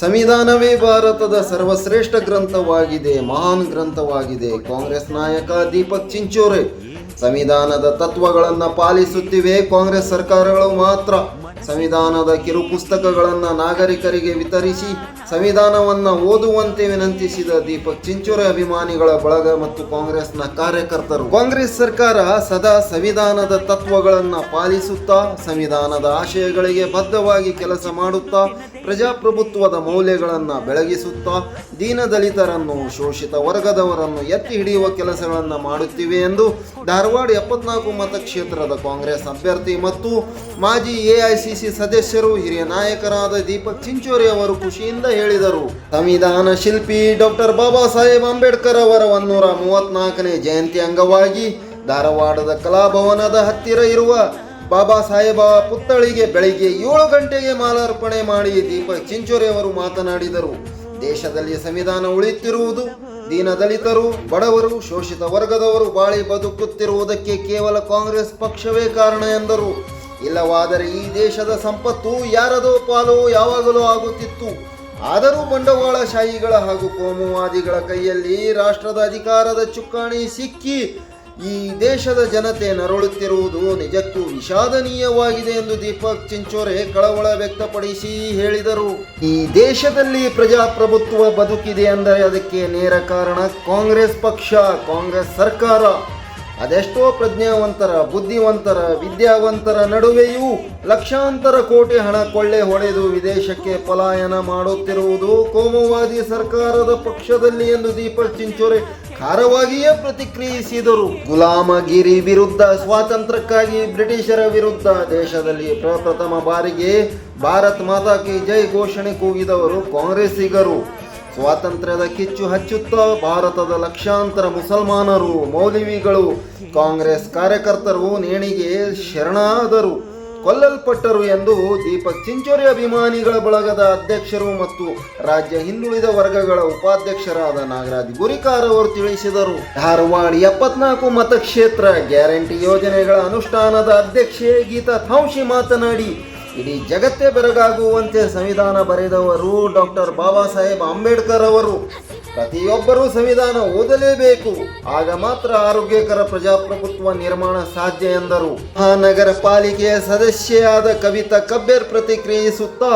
ಸಂವಿಧಾನವೇ ಭಾರತದ ಸರ್ವಶ್ರೇಷ್ಠ ಗ್ರಂಥವಾಗಿದೆ, ಮಹಾನ್ ಗ್ರಂಥವಾಗಿದೆ. ಕಾಂಗ್ರೆಸ್ ನಾಯಕ ದೀಪಕ್ ಚಿಂಚೋರೆ ಸಂವಿಧಾನದ ತತ್ವಗಳನ್ನು ಪಾಲಿಸುತ್ತಿವೆ ಕಾಂಗ್ರೆಸ್ ಸರ್ಕಾರಗಳು ಮಾತ್ರ. ಸಂವಿಧಾನದ ಕಿರು ಪುಸ್ತಕಗಳನ್ನು ನಾಗರಿಕರಿಗೆ ವಿತರಿಸಿ ಸಂವಿಧಾನವನ್ನು ಓದುವಂತೆ ವಿನಂತಿಸಿದ ದೀಪಕ್ ಚಿಂಚೋರೆ ಅಭಿಮಾನಿಗಳ ಬಳಗ ಮತ್ತು ಕಾಂಗ್ರೆಸ್ನ ಕಾರ್ಯಕರ್ತರು. ಕಾಂಗ್ರೆಸ್ ಸರ್ಕಾರ ಸದಾ ಸಂವಿಧಾನದ ತತ್ವಗಳನ್ನು ಪಾಲಿಸುತ್ತಾ ಸಂವಿಧಾನದ ಆಶಯಗಳಿಗೆ ಬದ್ಧವಾಗಿ ಕೆಲಸ ಮಾಡುತ್ತಾ ಪ್ರಜಾಪ್ರಭುತ್ವದ ಮೌಲ್ಯಗಳನ್ನು ಬೆಳಗಿಸುತ್ತಾ ದೀನದಲಿತರನ್ನು, ಶೋಷಿತ ವರ್ಗದವರನ್ನು ಎತ್ತಿ ಹಿಡಿಯುವ ಕೆಲಸಗಳನ್ನು ಮಾಡುತ್ತಿವೆ ಎಂದು ಧಾರವಾಡ ಎಪ್ಪತ್ನಾಲ್ಕು ಮತಕ್ಷೇತ್ರದ ಕಾಂಗ್ರೆಸ್ ಅಭ್ಯರ್ಥಿ ಮತ್ತು ಮಾಜಿ ಎಐಸಿಸಿ ಸದಸ್ಯರು ಹಿರಿಯ ನಾಯಕರಾದ ದೀಪಕ್ ಚಿಂಚೋರಿ ಅವರು ಖುಷಿಯಿಂದ ಹೇಳಿದರು. ಸಂವಿಧಾನ ಶಿಲ್ಪಿ ಡಾಕ್ಟರ್ ಬಾಬಾ ಸಾಹೇಬ್ ಅಂಬೇಡ್ಕರ್ ಅವರ ಒಂದೂರ ಮೂವತ್ನಾಲ್ಕನೇ ಜಯಂತಿ ಅಂಗವಾಗಿ ಧಾರವಾಡದ ಕಲಾಭವನದ ಹತ್ತಿರ ಇರುವ ಬಾಬಾ ಸಾಹೇಬ ಪುತ್ಥಳಿಗೆ ಬೆಳಿಗ್ಗೆ ಏಳು ಗಂಟೆಗೆ ಮಾಲಾರ್ಪಣೆ ಮಾಡಿ ದೀಪ ಚಿಂಚೋರಿ ಅವರು ಮಾತನಾಡಿದರು. ದೇಶದಲ್ಲಿ ಸಂವಿಧಾನ ಉಳಿಯುತ್ತಿರುವುದು ದೀನದಲಿತರು ಬಡವರು, ಶೋಷಿತ ವರ್ಗದವರು ಬಾಳಿ ಬದುಕುತ್ತಿರುವುದಕ್ಕೆ ಕೇವಲ ಕಾಂಗ್ರೆಸ್ ಪಕ್ಷವೇ ಕಾರಣ ಎಂದರು. ಇಲ್ಲವಾದರೆ ಈ ದೇಶದ ಸಂಪತ್ತು ಯಾರದೋ ಪಾಲು ಯಾವಾಗಲೂ ಆಗುತ್ತಿತ್ತು. ಆದರೂ ಬಂಡವಾಳಶಾಹಿಗಳ ಹಾಗೂ ಕೋಮುವಾದಿಗಳ ಕೈಯಲ್ಲಿ ರಾಷ್ಟ್ರದ ಅಧಿಕಾರದ ಚುಕ್ಕಾಣಿ ಸಿಕ್ಕಿ ಈ ದೇಶದ ಜನತೆ ನರಳುತ್ತಿರುವುದು ನಿಜಕ್ಕೂ ವಿಷಾದನೀಯವಾಗಿದೆ ಎಂದು ದೀಪಕ್ ಚಿಂಚೋರೆ ಕಳವಳ ವ್ಯಕ್ತಪಡಿಸಿ ಹೇಳಿದರು. ಈ ದೇಶದಲ್ಲಿ ಪ್ರಜಾಪ್ರಭುತ್ವ ಬದುಕಿದೆ ಅಂದರೆ ಅದಕ್ಕೆ ನೇರ ಕಾರಣ ಕಾಂಗ್ರೆಸ್ ಪಕ್ಷ, ಕಾಂಗ್ರೆಸ್ ಸರ್ಕಾರ. ಅದೆಷ್ಟೋ ಪ್ರಜ್ಞಾವಂತರ, ಬುದ್ಧಿವಂತರ, ವಿದ್ಯಾವಂತರ ನಡುವೆಯೂ ಲಕ್ಷಾಂತರ ಕೋಟಿ ಹಣ ಕೊಳ್ಳೆ ಹೊಡೆದು ವಿದೇಶಕ್ಕೆ ಪಲಾಯನ ಮಾಡುತ್ತಿರುವುದು ಕೋಮುವಾದಿ ಸರ್ಕಾರದ ಪಕ್ಷದಲ್ಲಿ ಎಂದು ದೀಪಕ್ ಚಿಂಚೋರೆ ಖಾರವಾಗಿಯೇ ಪ್ರತಿಕ್ರಿಯಿಸಿದರು. ಗುಲಾಮಗಿರಿ ವಿರುದ್ಧ ಸ್ವಾತಂತ್ರ್ಯಕ್ಕಾಗಿ ಬ್ರಿಟಿಷರ ವಿರುದ್ಧ ದೇಶದಲ್ಲಿ ಪ್ರಪ್ರಥಮ ಬಾರಿಗೆ ಭಾರತ್ ಮಾತಾ ಕಿ ಜೈ ಘೋಷಣೆ ಕೂಗಿದವರು ಕಾಂಗ್ರೆಸ್ಸಿಗರು. ಸ್ವಾತಂತ್ರ್ಯದ ಕಿಚ್ಚು ಹಚ್ಚುತ್ತಾ ಭಾರತದ ಲಕ್ಷಾಂತರ ಮುಸಲ್ಮಾನರು ಮೌಲವಿಗಳು ಕಾಂಗ್ರೆಸ್ ಕಾರ್ಯಕರ್ತರು, ನೇಣಿಗೆ ಶರಣಾದರು. ಕೊಲ್ಲಲ್ಪಟ್ಟರು ಎಂದು ದೀಪಕ್ ಚಿಂಚೋರಿ ಅಭಿಮಾನಿಗಳ ಬಳಗದ ಅಧ್ಯಕ್ಷರು ಮತ್ತು ರಾಜ್ಯ ಹಿಂದುಳಿದ ವರ್ಗಗಳ ಉಪಾಧ್ಯಕ್ಷರಾದ ನಾಗರಾಜ್ ಗುರಿಕಾರ್ ಅವರು ತಿಳಿಸಿದರು. ಧಾರವಾಡ ಎಪ್ಪತ್ನಾಲ್ಕು ಮತಕ್ಷೇತ್ರ ಗ್ಯಾರಂಟಿ ಯೋಜನೆಗಳ ಅನುಷ್ಠಾನದ ಅಧ್ಯಕ್ಷೆ ಗೀತಾ ಥಾಂಶಿ ಮಾತನಾಡಿ, ಇಡೀ ಜಗತ್ತೇ ಬೆರಗಾಗುವಂತೆ ಸಂವಿಧಾನ ಬರೆದವರು ಡಾಕ್ಟರ್ ಬಾಬಾ ಸಾಹೇಬ್ ಅಂಬೇಡ್ಕರ್ ಅವರು. ಪ್ರತಿಯೊಬ್ಬರೂ ಸಂವಿಧಾನ ಓದಲೇಬೇಕು. ಆಗ ಮಾತ್ರ ಆರೋಗ್ಯಕರ ಪ್ರಜಾಪ್ರಭುತ್ವ ನಿರ್ಮಾಣ ಸಾಧ್ಯ ಎಂದರು. ಮಹಾನಗರ ಪಾಲಿಕೆಯ ಸದಸ್ಯೆಯಾದ ಕವಿತಾ ಕಬ್ಬೇರ್ ಪ್ರತಿಕ್ರಿಯಿಸುತ್ತಾ,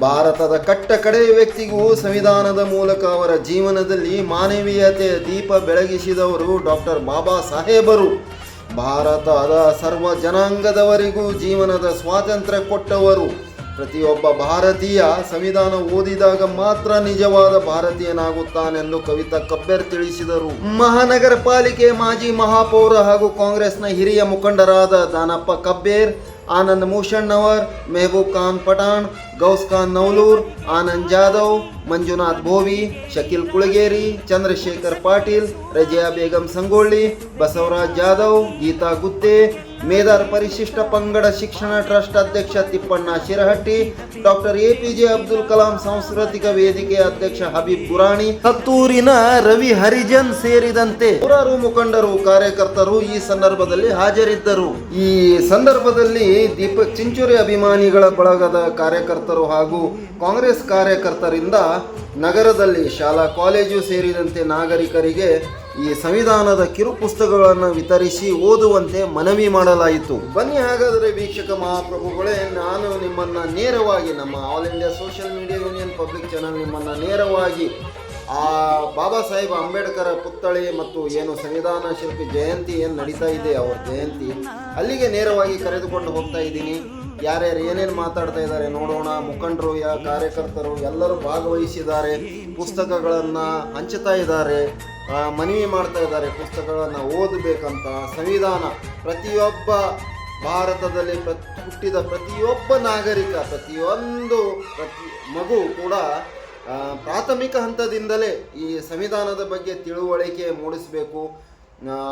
ಭಾರತದ ಕಟ್ಟ ಕಡೆಯ ವ್ಯಕ್ತಿಗೂ ಸಂವಿಧಾನದ ಮೂಲಕ ಅವರ ಜೀವನದಲ್ಲಿ ಮಾನವೀಯತೆಯ ದೀಪ ಬೆಳಗಿಸಿದವರು ಡಾಕ್ಟರ್ ಬಾಬಾ ಸಾಹೇಬರು. ಭಾರತದ ಸರ್ವ ಜನಾಂಗದವರಿಗೂ ಜೀವನದ ಸ್ವಾತಂತ್ರ್ಯ ಕೊಟ್ಟವರು. ಪ್ರತಿಯೊಬ್ಬ ಭಾರತೀಯ ಸಂವಿಧಾನ ಓದಿದಾಗ ಮಾತ್ರ ನಿಜವಾದ ಭಾರತೀಯನಾಗುತ್ತಾನೆಂದು ಕವಿತಾ ಕಬ್ಬೆರ್ ತಿಳಿಸಿದರು. ಮಹಾನಗರ ಪಾಲಿಕೆ ಮಾಜಿ ಮಹಾಪೌರ ಹಾಗೂ ಕಾಂಗ್ರೆಸ್ನ ಹಿರಿಯ ಮುಖಂಡರಾದ ದಾನಪ್ಪ ಕಬ್ಬೇರ್, ಆನಂದ್ ಮೂಷಣ್ಣವರ್, ಮೆಹಬೂಬ್ ಖಾನ್ ಪಠಾಣ್, ಗೌಸ್ ಖಾನ್ ನೌಲೂರ್, ಆನಂದ್ ಜಾಧವ್, ಮಂಜುನಾಥ್ ಭೋವಿ, ಶಕೀಲ್ ಕುಳಗೇರಿ, ಚಂದ್ರಶೇಖರ್ ಪಾಟೀಲ್, ರಜಿಯಾ ಬೇಗಂ ಸಂಗೊಳ್ಳಿ, ಬಸವರಾಜ್ ಜಾಧವ್, ಗೀತಾ ಗುತ್ತೆ ಮೇದಾರ್ ಪರಿಶಿಷ್ಟ ಪಂಗಡ ಶಿಕ್ಷಣ ಟ್ರಸ್ಟ್ ಅಧ್ಯಕ್ಷ Tippanna Shirahatti doctor A P J Abdul Kalam ಸಾಂಸ್ಕೃತಿಕ ವೇದಿಕೆ ಅಧ್ಯಕ್ಷ ಹಬೀಬ್ ಪುರಾಣಿ ಹತ್ತೂರಿನ ರವಿ ಹರಿಜನ್ ಸೇರಿದಂತೆ ನೂರಾರು ಮುಖಂಡರು ಕಾರ್ಯಕರ್ತರು ಈ ಸಂದರ್ಭದಲ್ಲಿ ಹಾಜರಿದ್ದರು. ಈ ಸಂದರ್ಭದಲ್ಲಿ ದೀಪಕ್ ಚಿಂಚೋರಿ ಅಭಿಮಾನಿಗಳ ಬಳಗದ ಕಾರ್ಯಕರ್ತರು ಹಾಗೂ ಕಾಂಗ್ರೆಸ್ ಕಾರ್ಯಕರ್ತರಿಂದ ನಗರದಲ್ಲಿ ಶಾಲಾ ಕಾಲೇಜು ಸೇರಿದಂತೆ ನಾಗರಿಕರಿಗೆ ಈ ಸಂವಿಧಾನದ ಕಿರು ಪುಸ್ತಕಗಳನ್ನು ವಿತರಿಸಿ ಓದುವಂತೆ ಮನವಿ ಮಾಡಲಾಯಿತು. ಬನ್ನಿ ಹಾಗಾದರೆ ವೀಕ್ಷಕ ಮಹಾಪ್ರಭುಗಳೇ, ನಾನು ನಿಮ್ಮನ್ನ ನೇರವಾಗಿ ನಮ್ಮ all India social media union public channel ನಿಮ್ಮನ್ನ ನೇರವಾಗಿ ಆ ಬಾಬಾ ಸಾಹೇಬ್ ಅಂಬೇಡ್ಕರ್ ಪುತ್ಥಳಿ ಮತ್ತು ಏನು ಸಂವಿಧಾನ ಶಿಲ್ಪಿ ಜಯಂತಿ ಏನು ನಡೀತಾ ಇದೆ, ಅವ್ರ ಜಯಂತಿ ಅಲ್ಲಿಗೆ ನೇರವಾಗಿ ಕರೆದುಕೊಂಡು ಹೋಗ್ತಾ ಇದ್ದೀನಿ. ಯಾರ್ಯಾರು ಏನೇನು ಮಾತಾಡ್ತಾ ಇದ್ದಾರೆ ನೋಡೋಣ. ಮುಖಂಡರು ಯಾ ಕಾರ್ಯಕರ್ತರು ಎಲ್ಲರೂ ಭಾಗವಹಿಸಿದ್ದಾರೆ. ಪುಸ್ತಕಗಳನ್ನು ಹಂಚುತ್ತಾ ಇದ್ದಾರೆ. ಮನವಿ ಮಾಡ್ತಾ ಇದ್ದಾರೆ ಪುಸ್ತಕಗಳನ್ನು ಓದಬೇಕಂತ ಸಂವಿಧಾನ. ಪ್ರತಿಯೊಬ್ಬ ಭಾರತದಲ್ಲಿ ಪ್ರತಿ, ಹುಟ್ಟಿದ ಪ್ರತಿಯೊಬ್ಬ ನಾಗರಿಕ, ಪ್ರತಿಯೊಂದು ಪ್ರತಿ, ಮಗು ಕೂಡ ಪ್ರಾಥಮಿಕ ಹಂತದಿಂದಲೇ ಈ ಸಂವಿಧಾನದ ಬಗ್ಗೆ ತಿಳುವಳಿಕೆ ಮೂಡಿಸಬೇಕು.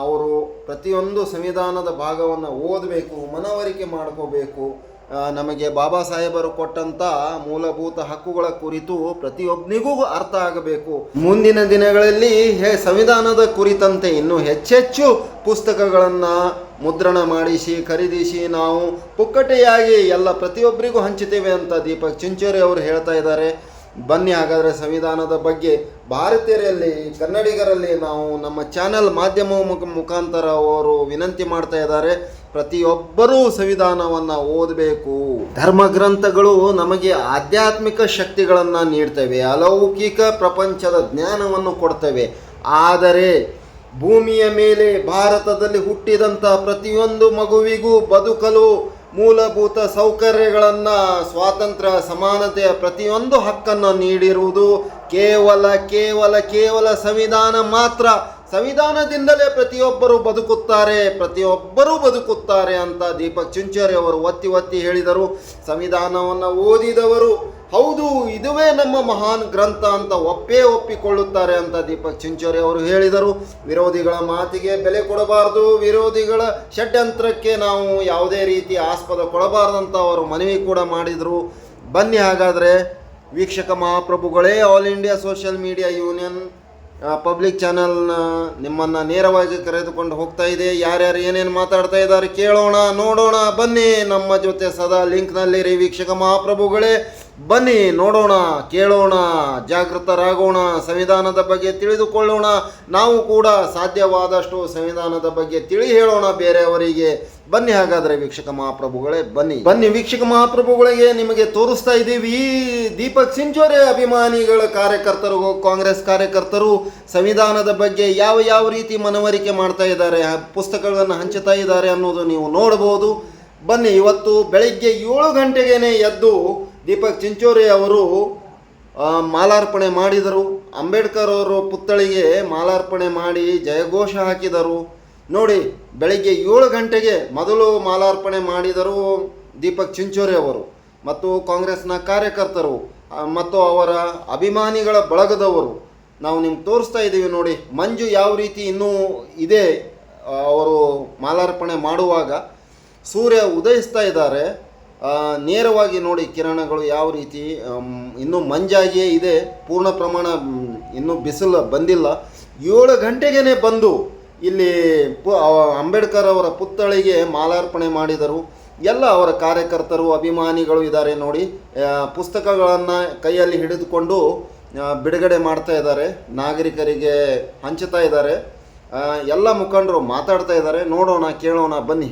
ಅವರು ಪ್ರತಿಯೊಂದು ಸಂವಿಧಾನದ ಭಾಗವನ್ನು ಓದಬೇಕು, ಮನವರಿಕೆ ಮಾಡ್ಕೋಬೇಕು. ನಮಗೆ ಬಾಬಾ ಸಾಹೇಬರು ಕೊಟ್ಟಂತ ಮೂಲಭೂತ ಹಕ್ಕುಗಳ ಕುರಿತು ಪ್ರತಿಯೊಬ್ಬನಿಗೂ ಅರ್ಥ ಆಗಬೇಕು. ಮುಂದಿನ ದಿನಗಳಲ್ಲಿ ಹೇ ಸಂವಿಧಾನದ ಕುರಿತಂತೆ ಇನ್ನೂ ಹೆಚ್ಚೆಚ್ಚು ಪುಸ್ತಕಗಳನ್ನು ಮುದ್ರಣ ಮಾಡಿಸಿ, ಖರೀದಿಸಿ ನಾವು ಪುಕ್ಕಟೆಯಾಗಿ ಎಲ್ಲ ಪ್ರತಿಯೊಬ್ಬರಿಗೂ ಹಂಚುತ್ತೇವೆ ಅಂತ ದೀಪಕ್ ಚಿಂಚೋರಿ ಅವರು ಹೇಳ್ತಾ ಇದ್ದಾರೆ. ಬನ್ನಿ ಹಾಗಾದರೆ ಸಂವಿಧಾನದ ಬಗ್ಗೆ ಭಾರತೀಯರಲ್ಲಿ, ಕನ್ನಡಿಗರಲ್ಲಿ ನಾವು ನಮ್ಮ ಚಾನೆಲ್ ಮಾಧ್ಯಮ ಮುಖ ಮುಖಾಂತರ ಅವರು ವಿನಂತಿ ಮಾಡ್ತಾ ಇದ್ದಾರೆ. ಪ್ರತಿಯೊಬ್ಬರೂ ಸಂವಿಧಾನವನ್ನು ಓದಬೇಕು. ಧರ್ಮ ಗ್ರಂಥಗಳು ನಮಗೆ ಆಧ್ಯಾತ್ಮಿಕ ಶಕ್ತಿಗಳನ್ನು ನೀಡ್ತವೆ, ಅಲೌಕಿಕ ಪ್ರಪಂಚದ ಜ್ಞಾನವನ್ನು ಕೊಡ್ತವೆ. ಆದರೆ ಭೂಮಿಯ ಮೇಲೆ ಭಾರತದಲ್ಲಿ ಹುಟ್ಟಿದಂಥ ಪ್ರತಿಯೊಂದು ಮಗುವಿಗೂ ಬದುಕಲು ಮೂಲಭೂತ ಸೌಕರ್ಯಗಳನ್ನು, ಸ್ವಾತಂತ್ರ್ಯ, ಸಮಾನತೆಯ ಪ್ರತಿಯೊಂದು ಹಕ್ಕನ್ನು ನೀಡಿರುವುದು ಕೇವಲ ಕೇವಲ ಕೇವಲ ಸಂವಿಧಾನ ಮಾತ್ರ. ಸಂವಿಧಾನದಿಂದಲೇ ಪ್ರತಿಯೊಬ್ಬರು ಬದುಕುತ್ತಾರೆ, ಪ್ರತಿಯೊಬ್ಬರೂ ಬದುಕುತ್ತಾರೆ ಅಂತ ದೀಪಕ್ ಚುಂಚೋರಿ ಅವರು ಒತ್ತಿ ಒತ್ತಿ ಹೇಳಿದರು. ಸಂವಿಧಾನವನ್ನು ಓದಿದವರು, ಹೌದು, ಇದುವೇ ನಮ್ಮ ಮಹಾನ್ ಗ್ರಂಥ ಅಂತ ಒಪ್ಪೇ ಒಪ್ಪಿಕೊಳ್ಳುತ್ತಾರೆ ಅಂತ ದೀಪಕ್ ಚಿಂಚೋರಿ ಅವರು ಹೇಳಿದರು. ವಿರೋಧಿಗಳ ಮಾತಿಗೆ ಬೆಲೆ ಕೊಡಬಾರದು, ವಿರೋಧಿಗಳ ಷಡ್ಯಂತ್ರಕ್ಕೆ ನಾವು ಯಾವುದೇ ರೀತಿ ಆಸ್ಪದ ಕೊಡಬಾರ್ದಂತ ಅವರು ಮನವಿ ಕೂಡ ಮಾಡಿದರು. ಬನ್ನಿ ಹಾಗಾದರೆ, ವೀಕ್ಷಕ ಮಹಾಪ್ರಭುಗಳೇ all India social media union public ಚಾನಲ್ನ ನಿಮ್ಮನ್ನು ನೇರವಾಗಿ ಕರೆದುಕೊಂಡು ಹೋಗ್ತಾ ಇದೆ. ಯಾರ್ಯಾರು ಏನೇನು ಮಾತಾಡ್ತಾ ಇದ್ದಾರೆ ಕೇಳೋಣ, ನೋಡೋಣ. ಬನ್ನಿ ನಮ್ಮ ಜೊತೆ ಸದಾ ಲಿಂಕ್ನಲ್ಲಿರಿ ವೀಕ್ಷಕ ಮಹಾಪ್ರಭುಗಳೇ. ಬನ್ನಿ, ನೋಡೋಣ, ಕೇಳೋಣ, ಜಾಗೃತರಾಗೋಣ, ಸಂವಿಧಾನದ ಬಗ್ಗೆ ತಿಳಿದುಕೊಳ್ಳೋಣ. ನಾವು ಕೂಡ ಸಾಧ್ಯವಾದಷ್ಟು ಸಂವಿಧಾನದ ಬಗ್ಗೆ ತಿಳಿ ಹೇಳೋಣ ಬೇರೆಯವರಿಗೆ. ಬನ್ನಿ ಹಾಗಾದರೆ ವೀಕ್ಷಕ ಮಹಾಪ್ರಭುಗಳೇ, ಬನ್ನಿ. ಬನ್ನಿ ವೀಕ್ಷಕ ಮಹಾಪ್ರಭುಗಳಿಗೆ ನಿಮಗೆ ತೋರಿಸ್ತಾ ಇದ್ದೀವಿ. ದೀಪಕ್ ಸಿಂಚೋರೆ ಅಭಿಮಾನಿಗಳ ಕಾರ್ಯಕರ್ತರು, ಕಾಂಗ್ರೆಸ್ ಕಾರ್ಯಕರ್ತರು ಸಂವಿಧಾನದ ಬಗ್ಗೆ ಯಾವ ಯಾವ ರೀತಿ ಮನವರಿಕೆ ಮಾಡ್ತಾ ಇದ್ದಾರೆ ಪುಸ್ತಕಗಳನ್ನು ಹಂಚುತ್ತಾ ಇದ್ದಾರೆ ಅನ್ನೋದು ನೀವು ನೋಡಬಹುದು. ಬನ್ನಿ, ಇವತ್ತು ಬೆಳಿಗ್ಗೆ ಏಳು ಗಂಟೆಗೇನೆ ಎದ್ದು ದೀಪಕ್ ಚಿಂಚೋರಿ ಅವರು ಮಾಲಾರ್ಪಣೆ ಮಾಡಿದರು. ಅಂಬೇಡ್ಕರ್ ಅವರು ಪುತ್ಥಳಿಗೆ ಮಾಲಾರ್ಪಣೆ ಮಾಡಿ ಜಯಘೋಷ ಹಾಕಿದರು. ನೋಡಿ, ಬೆಳಿಗ್ಗೆ ಏಳು ಗಂಟೆಗೆ ಮೊದಲು ಮಾಲಾರ್ಪಣೆ ಮಾಡಿದರು ದೀಪಕ್ ಚಿಂಚೋರಿ ಅವರು ಮತ್ತು ಕಾಂಗ್ರೆಸ್ನ ಕಾರ್ಯಕರ್ತರು ಮತ್ತು ಅವರ ಅಭಿಮಾನಿಗಳ ಬಳಗದವರು. ನಾವು ನಿಮ್ಗೆ ತೋರಿಸ್ತಾ ಇದ್ದೀವಿ ನೋಡಿ, ಮಂಜು ಯಾವ ರೀತಿ ಇನ್ನೂ ಇದೆ ಅವರು ಮಾಲಾರ್ಪಣೆ ಮಾಡುವಾಗ. ಸೂರ್ಯ ಉದಯಿಸ್ತಾ ಇದ್ದಾರೆ. ನೇರವಾಗಿ ನೋಡಿ ಕಿರಣಗಳು ಯಾವ ರೀತಿ ಇನ್ನೂ ಮಂಜಾಗಿಯೇ ಇದೆ, ಪೂರ್ಣ ಪ್ರಮಾಣ ಇನ್ನೂ ಬಿಸಿಲು ಬಂದಿಲ್ಲ. ಏಳು ಗಂಟೆಗೇ ಬಂದು ಇಲ್ಲಿ ಪು ಅಂಬೇಡ್ಕರ್ ಅವರ ಪುತ್ಥಳಿಗೆ ಮಾಲಾರ್ಪಣೆ ಮಾಡಿದರು. ಎಲ್ಲ ಅವರ ಕಾರ್ಯಕರ್ತರು, ಅಭಿಮಾನಿಗಳು ಇದ್ದಾರೆ ನೋಡಿ. ಪುಸ್ತಕಗಳನ್ನು ಕೈಯಲ್ಲಿ ಹಿಡಿದುಕೊಂಡು ಬಿಡುಗಡೆ ಮಾಡ್ತಾ ಇದ್ದಾರೆ. ನಾಗರಿಕರಿಗೆ ಹಂಚುತ್ತಾ ಇದ್ದಾರೆ. ಎಲ್ಲ ಮುಖಂಡರು ಮಾತಾಡ್ತಾ ಇದ್ದಾರೆ. ನೋಡೋಣ, ಕೇಳೋಣ, ಬನ್ನಿ.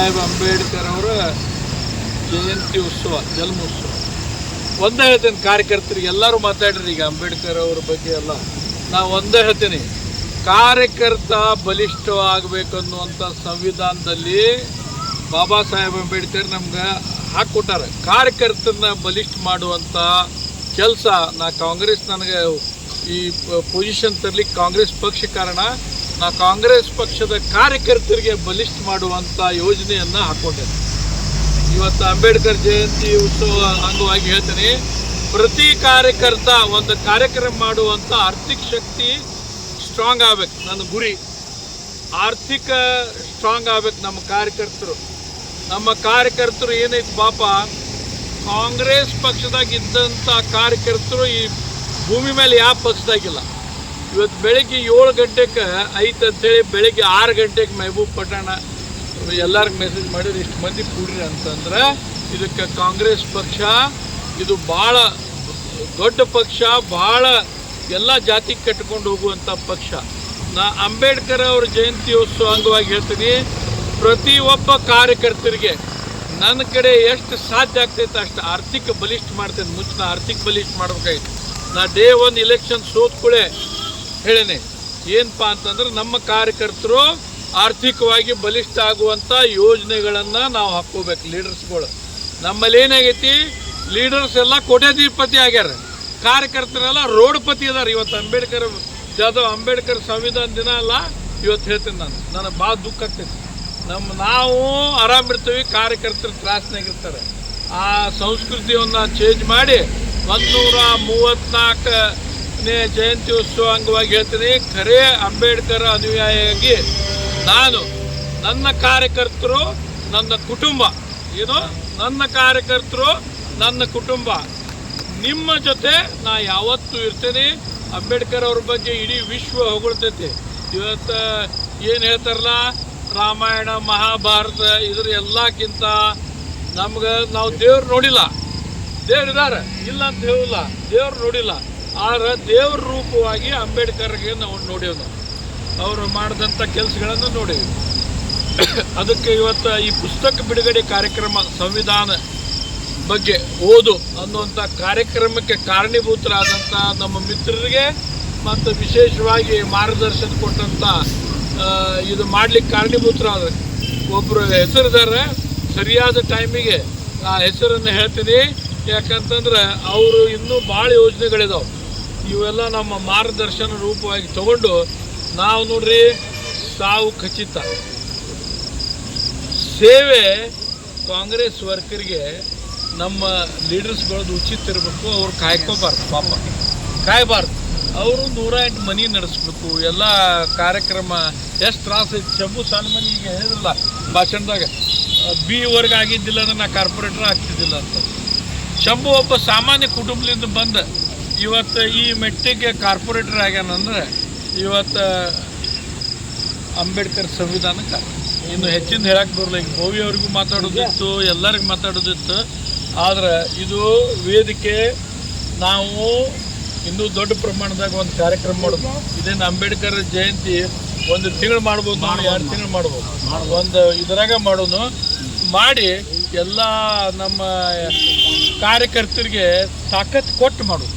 ಸಾಹೇಬ್ ಅಂಬೇಡ್ಕರ್ ಅವರ ಜಯಂತಿ ಉತ್ಸವ ಜನ್ಮೋತ್ಸವ ಒಂದೇ ಹೇಳ್ತೀನಿ ಕಾರ್ಯಕರ್ತರಿಗೆ ಎಲ್ಲರೂ ಮಾತಾಡ್ರಿ ಈಗ ಅಂಬೇಡ್ಕರ್ ಅವ್ರ ಬಗ್ಗೆ ಎಲ್ಲ. ನಾವು ಒಂದೇ ಹೇಳ್ತೀನಿ, ಕಾರ್ಯಕರ್ತ ಬಲಿಷ್ಠವಾಗಬೇಕು ಅನ್ನುವಂಥ ಸಂವಿಧಾನದಲ್ಲಿ ಬಾಬಾ ಸಾಹೇಬ್ ಅಂಬೇಡ್ಕರ್ ನಮ್ಗೆ ಹಾಕ್ಕೊಟ್ಟಾರೆ ಕಾರ್ಯಕರ್ತರನ್ನ ಬಲಿಷ್ಠ ಮಾಡುವಂಥ ಕೆಲಸ ನಾ ಕಾಂಗ್ರೆಸ್ ನನಗೆ ಈ ಪೊಸಿಷನ್ ತರಲಿಕ್ಕೆ ಕಾಂಗ್ರೆಸ್ ಪಕ್ಷ ಕಾರಣ ನಾ ಕಾಂಗ್ರೆಸ್ ಪಕ್ಷದ ಕಾರ್ಯಕರ್ತರಿಗೆ ಬಲಿಷ್ಠ ಮಾಡುವಂಥ ಯೋಜನೆಯನ್ನು ಹಾಕ್ಕೊಂಡಿದ್ದೆ ಇವತ್ತು ಅಂಬೇಡ್ಕರ್ ಜಯಂತಿ ಉತ್ಸವ ಅಂಗವಾಗಿ ಹೇಳ್ತೀನಿ. ಪ್ರತಿ ಕಾರ್ಯಕರ್ತ ಒಂದು ಕಾರ್ಯಕ್ರಮ ಮಾಡುವಂಥ ಆರ್ಥಿಕ ಶಕ್ತಿ ಸ್ಟ್ರಾಂಗ್ ಆಗ್ಬೇಕು ನನ್ನ ಗುರಿ. ಆರ್ಥಿಕ ಸ್ಟ್ರಾಂಗ್ ಆಗ್ಬೇಕು ನಮ್ಮ ಕಾರ್ಯಕರ್ತರು. ನಮ್ಮ ಕಾರ್ಯಕರ್ತರು ಏನೈತೆ ಪಾಪ? ಕಾಂಗ್ರೆಸ್ ಪಕ್ಷದಾಗ ಇದ್ದಂಥ ಕಾರ್ಯಕರ್ತರು ಈ ಭೂಮಿ ಮೇಲೆ ಯಾವ ಪಕ್ಷದಾಗಿಲ್ಲ. ಇವತ್ತು ಬೆಳಗ್ಗೆ ಏಳು ಗಂಟೆಗೆ ಐತೆ ಅಂಥೇಳಿ ಬೆಳಗ್ಗೆ ಆರು ಗಂಟೆಗೆ ಮೆಹಬೂಬ್ ಪಟ್ಟಣ ಎಲ್ಲರಿಗೂ ಮೆಸೇಜ್ ಮಾಡಿದ್ರೆ, ಇಷ್ಟು ಮಂದಿ ಕೂಡ್ರಿ ಅಂತಂದ್ರೆ ಇದಕ್ಕೆ ಕಾಂಗ್ರೆಸ್ ಪಕ್ಷ, ಇದು ಭಾಳ ದೊಡ್ಡ ಪಕ್ಷ, ಭಾಳ ಎಲ್ಲ ಜಾತಿ ಕಟ್ಕೊಂಡು ಹೋಗುವಂಥ ಪಕ್ಷ. ನಾ ಅಂಬೇಡ್ಕರ್ ಅವ್ರ ಜಯಂತ್ಯೋತ್ಸವ ಅಂಗವಾಗಿ ಹೇಳ್ತೀನಿ ಒಬ್ಬ ಕಾರ್ಯಕರ್ತರಿಗೆ ನನ್ನ ಕಡೆ ಎಷ್ಟು ಸಾಧ್ಯ ಆಗ್ತೈತೆ ಅಷ್ಟು ಆರ್ಥಿಕ ಬಲಿಷ್ಠ ಮಾಡ್ತೇನೆ ಮುಂಚಿನ ಆರ್ಥಿಕ ಬಲಿಷ್ಠ ಮಾಡ್ಬೇಕಾಗಿತ್ತು ನಾ ಡೇ ಒನ್ ಇಲೆಕ್ಷನ್ ಸೋತ್ಕೂಳೆ ಹೇಳೇನೆ ಏನಪ್ಪಾ ಅಂತಂದ್ರೆ ನಮ್ಮ ಕಾರ್ಯಕರ್ತರು ಆರ್ಥಿಕವಾಗಿ ಬಲಿಷ್ಠ ಆಗುವಂಥ ಯೋಜನೆಗಳನ್ನು ನಾವು ಹಾಕ್ಕೋಬೇಕು, ಲೀಡರ್ಸ್ಗಳು. ನಮ್ಮಲ್ಲಿ ಏನಾಗೈತಿ, ಲೀಡರ್ಸ್ ಎಲ್ಲ ಕೋಟ್ಯಾಧಿಪತಿ ಆಗ್ಯಾರ. ಕಾರ್ಯಕರ್ತರೆಲ್ಲ ರೋಡ್ಪತಿ ಅದಾರ. ಇವತ್ತು ಅಂಬೇಡ್ಕರ್, ಜಾಧವ್ ಅಂಬೇಡ್ಕರ್ ಸಂವಿಧಾನ ದಿನ ಅಲ್ಲ, ಇವತ್ತು ಹೇಳ್ತೀನಿ ನಾನು. ನನಗೆ ಭಾಳ ದುಃಖ ಆಗ್ತೈತಿ. ನಮ್ಮ ನಾವು ಆರಾಮಿರ್ತೀವಿ ಕಾರ್ಯಕರ್ತರು ತ್ರಾಸನಾಗಿರ್ತಾರೆ. ಆ ಸಂಸ್ಕೃತಿಯನ್ನು ಚೇಂಜ್ ಮಾಡಿ ಒಂದೂರ ಮೂವತ್ತ್ನಾಲ್ಕನೇ ಜಯಂತಿ ಉತ್ಸವ ಅಂಗವಾಗಿ ಹೇಳ್ತೀನಿ, ಖರೆ ಅಂಬೇಡ್ಕರ್ ಅನುಯಾಯಿಯಾಗಿ ನಾನು ನನ್ನ ಕಾರ್ಯಕರ್ತರು, ನನ್ನ ಕುಟುಂಬ, ಏನು? ನನ್ನ ಕಾರ್ಯಕರ್ತರು, ನನ್ನ ಕುಟುಂಬ. ನಿಮ್ಮ ಜೊತೆ ನಾ ಯಾವತ್ತೂ ಇರ್ತೇನೆ. ಅಂಬೇಡ್ಕರ್ ಅವ್ರ ಬಗ್ಗೆ ಇಡೀ ವಿಶ್ವ ಹೊಗಳ್ತೈತಿ. ಇವತ್ತು ಏನು ಹೇಳ್ತಾರಲ್ಲ, ರಾಮಾಯಣ, ಮಹಾಭಾರತ, ಇದ್ರ ಎಲ್ಲಕ್ಕಿಂತ ನಮ್ಗೆ ನಾವು ದೇವ್ರು ನೋಡಿಲ್ಲ. ದೇವ್ರು ಇದ್ದಾರೆ ಇಲ್ಲ ಅಂತ ಹೇಳಿಲ್ಲ. ದೇವ್ರು ನೋಡಿಲ್ಲ. ಆದ್ರೆ ದೇವ್ರ ರೂಪವಾಗಿ ಅಂಬೇಡ್ಕರ್ಗೆ ನಾವು ನೋಡೇವು ನಾವು ಅವರು ಮಾಡಿದಂಥ ಕೆಲಸಗಳನ್ನು ನೋಡೇವು ಅದಕ್ಕೆ ಇವತ್ತು ಈ ಪುಸ್ತಕ ಬಿಡುಗಡೆ ಕಾರ್ಯಕ್ರಮ ಸಂವಿಧಾನ ಬಗ್ಗೆ ಓದು ಅನ್ನುವಂಥ ಕಾರ್ಯಕ್ರಮಕ್ಕೆ ಕಾರಣೀಭೂತರಾದಂಥ ನಮ್ಮ ಮಿತ್ರರಿಗೆ ಮತ್ತು ವಿಶೇಷವಾಗಿ ಮಾರ್ಗದರ್ಶನ ಕೊಟ್ಟಂಥ ಇದು ಮಾಡ್ಲಿಕ್ಕೆ ಕಾರಣೀಭೂತರಾದ ಒಬ್ಬರು ಹೆಸರಿದ್ದಾರೆ ಸರಿಯಾದ ಟೈಮಿಗೆ ಆ ಹೆಸರನ್ನು ಹೇಳ್ತೀನಿ. ಯಾಕಂತಂದ್ರೆ ಅವರು ಇನ್ನೂ ಭಾಳ ಯೋಜನೆಗಳಿದಾವೆ. ಇವೆಲ್ಲ ನಮ್ಮ ಮಾರ್ಗದರ್ಶನ ರೂಪವಾಗಿ ತಗೊಂಡು ನಾವು ನೋಡ್ರಿ, ಸಾವು ಖಚಿತ. ಸೇವೆ ಕಾಂಗ್ರೆಸ್ ವರ್ಕರ್ಗೆ ನಮ್ಮ ಲೀಡರ್ಸ್ಗಳದ್ದು ಉಚಿತ ಇರಬೇಕು, ಅವ್ರು ಕಾಯ್ಕೋಬಾರ್ದು, ಪಾಪ. ಕಾಯಬಾರ್ದು. ಅವರು ನೂರ ಎಂಟು ಮನಿ ನಡೆಸ್ಬೇಕು, ಎಲ್ಲ ಕಾರ್ಯಕ್ರಮ ಎಷ್ಟು ತ್ರಾಸ ಐತಿ. ಶಂಭು ಸಾಲ್ಮನಿ ಈಗ ಹೇಳಿದ್ರಲ್ಲ, ಭಾಷಣದಾಗ, ಬಿ ವರ್ಗ ಆಗಿದ್ದಿಲ್ಲ ಅಂದ್ರೆ ನಾ ಕಾರ್ಪೊರೇಟರ್ ಆಗ್ತಿದ್ದಿಲ್ಲ ಅಂತ. ಶಂಭು ಒಬ್ಬ ಸಾಮಾನ್ಯ ಕುಟುಂಬದಿಂದ ಬಂದ ಇವತ್ತು ಈ ಮೆಟ್ಟಿಗೆ ಕಾರ್ಪೊರೇಟರ್ ಆಗ್ಯಾನಂದ್ರೆ ಇವತ್ತು ಅಂಬೇಡ್ಕರ್ ಸಂವಿಧಾನಕ್ಕೆ ಇನ್ನು ಹೆಚ್ಚಿನ ಹೇಳಕ್ಕೆ ಬರಲ್ಲ, ಈಗ ಭೋವಿ ಅವ್ರಿಗೂ ಮಾತಾಡೋದಿತ್ತು, ಎಲ್ಲರಿಗೂ ಮಾತಾಡೋದಿತ್ತು. ಆದರೆ ಇದು ವೇದಿಕೆ ನಾವು ಇನ್ನೂ ದೊಡ್ಡ ಪ್ರಮಾಣದಾಗ ಒಂದು ಕಾರ್ಯಕ್ರಮ ಮಾಡೋದು. ಇದೇನು ಅಂಬೇಡ್ಕರ್ ಜಯಂತಿ ಒಂದು ತಿಂಗಳು ಮಾಡ್ಬೋದು ನಾವು ಎರಡು ತಿಂಗಳು ಮಾಡ್ಬೋದು. ಒಂದು ಇದರಾಗ ಮಾಡೋನು ಮಾಡಿ ಎಲ್ಲ ನಮ್ಮ ಕಾರ್ಯಕರ್ತರಿಗೆ ತಾಕತ್ತು ಕೊಟ್ಟು ಮಾಡೋದು.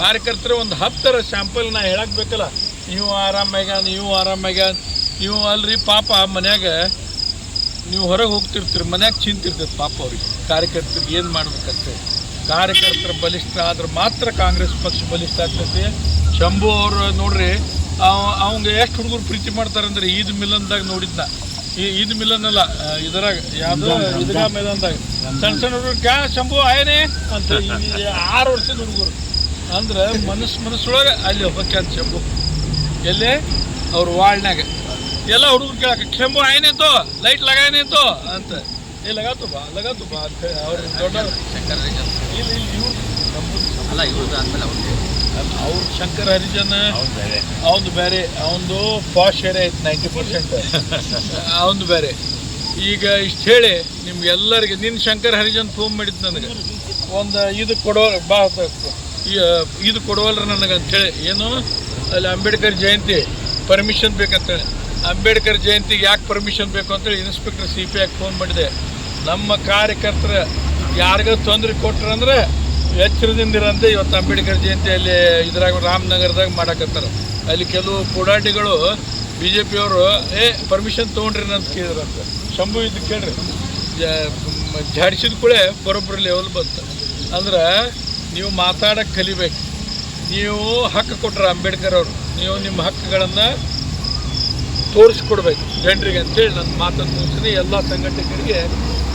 ಕಾರ್ಯಕರ್ತರು ಒಂದು ಹತ್ತರ ಶ್ಯಾಂಪಲ್ ನಾ ಹೇಳಕ್ ಬೇಕಲ್ಲ. ನೀವು ಆರಾಮಾಗ ನೀವು ಆರಾಮಾಗ ನೀವು ಅಲ್ರಿ ಪಾಪ ಮನ್ಯಾಗ ನೀವು ಹೊರಗೆ ಹೋಗ್ತಿರ್ತೀರಿ ಮನ್ಯಾಗ ಚಿಂತಿರ್ತೈತೆ ಪಾಪ ಅವ್ರಿಗೆ. ಕಾರ್ಯಕರ್ತರಿಗೆ ಏನು ಮಾಡ್ಬೇಕಂತ? ಕಾರ್ಯಕರ್ತರ ಬಲಿಷ್ಠ ಆದ್ರೆ ಮಾತ್ರ ಕಾಂಗ್ರೆಸ್ ಪಕ್ಷ ಬಲಿಷ್ಠ ಆಗ್ತೈತಿ. ಶಂಭು ಅವರು ನೋಡ್ರಿ ಅವ ಅವಂಗೆ ಎಷ್ಟು ಹುಡುಗರು ಪ್ರೀತಿ ಮಾಡ್ತಾರಂದ್ರೆ ಈದ್ ಮಿಲನ್ದಾಗ ನೋಡಿದ್ನ. ಈ ಈದ್ ಮಿಲನ್ ಅಲ್ಲ ಇದ್ರಾಗ ಇದರಾಗ ಯಾವ್ದು ಮೈದಾನದಾಗ ಸಣ್ಣ ಸಣ್ಣ ಹುಡುಗರು ಕ್ಯಾ ಶಂಭು ಆಯನೇ? ಅಂತ ಆರು ವರ್ಷದ ಹುಡುಗರು. ಅಂದ್ರೆ ಮನಸ್ಸು ಮನಸ್ಸೊಳಗೆ ಅಲ್ಲಿ ಹೊಕ್ಕಂತ ಚೆಂಬು ಎಲ್ಲೇ? ಅವ್ರ ವಾಳ್ನಾಗ ಎಲ್ಲ ಹುಡುಗರು ಕೇಳಕ್ಕೆ ಕೆಂಬು ಆಯ್ನೇತೋ ಲೈಟ್ ಲಗಾಯನೇತೋ ಅಂತ. ಏ ಲಗಾತು ಬಾ ಲಗಾತು ಬಾ ಅಂತ ಹೇಳಿ ಅವ್ರ ದೊಡ್ಡ ಇಲ್ಲಿ ಇಲ್ಲಿ ಇವ್ರು ಅಲ್ಲ ಇವ್ರದ್ದು ಆದ್ಮೇಲೆ ಅವ್ರಿಗೆ ಅವ್ರ ಶಂಕರ್ ಹರಿಜನ್. ಅವನು ಬೇರೆ. ಅವನದು ಪಾಶ್ ಏರಿಯಾ ಐತೆ ನೈಂಟಿ ಪರ್ಸೆಂಟ್ ಅವನು ಬೇರೆ. ಈಗ ಇಷ್ಟು ಹೇಳಿ ನಿಮ್ಗೆಲ್ಲರಿಗೆ ನಿನ್ನ ಶಂಕರ್ ಹರಿಜನ್ ಫೋನ್ ಮಾಡಿದ್ದು ನನಗೆ. ಒಂದು ಇದು ಕೊಡೋ ಬಾ ಇದು ಕೊಡುವಲ್ರ ನನಗೆ ಅಂತೇಳಿ ಏನು? ಅಲ್ಲಿ ಅಂಬೇಡ್ಕರ್ ಜಯಂತಿ ಪರ್ಮಿಷನ್ ಬೇಕಂತೇಳಿ. ಅಂಬೇಡ್ಕರ್ ಜಯಂತಿಗೆ ಯಾಕೆ ಪರ್ಮಿಷನ್ ಬೇಕು ಅಂತೇಳಿ ಇನ್ಸ್ಪೆಕ್ಟರ್ ಸಿ ಪಿ ಆಗಿ ಫೋನ್ ಮಾಡಿದೆ. ನಮ್ಮ ಕಾರ್ಯಕರ್ತರ ಯಾರಿಗೂ ತೊಂದರೆ ಕೊಟ್ರಂದ್ರೆ ಎಚ್ಚರದಿಂದಿರಂತೆ ಇವತ್ತು ಅಂಬೇಡ್ಕರ್ ಜಯಂತಿ ಅಲ್ಲಿ ಇದ್ರಾಗ ರಾಮನಗರದಾಗ ಮಾಡಾಕತ್ತಾರೆ. ಅಲ್ಲಿ ಕೆಲವು ಪುಡಾಟಿಗಳು ಬಿ ಜೆ ಪಿಯವರು ಏ ಪರ್ಮಿಷನ್ ತೊಗೊಂಡ್ರಿ ಅಂತ ಕೇಳಿದ್ರಂತೆ ಶಂಭು ಇದು ಕೇಳ್ರಿ. ಝಾಡಿಸಿದ ಕೂಡ ಬರೋಬ್ಬರ ಲೆವೆಲ್ ಬಂತು. ಅಂದ್ರೆ ನೀವು ಮಾತಾಡಕ್ಕೆ ಕಲಿಬೇಕು. ನೀವು ಹಕ್ಕು ಕೊಟ್ರ ಅಂಬೇಡ್ಕರ್ ಅವರು. ನೀವು ನಿಮ್ಮ ಹಕ್ಕುಗಳನ್ನು ತೋರಿಸ್ಕೊಡ್ಬೇಕು. ಜನರಿಗೆ ಅಂತೇಳಿ ನನ್ನ ಮಾತನ್ನು ಮುಗಿಸ್ತೀನಿ. ಎಲ್ಲ ಸಂಘಟಕರಿಗೆ,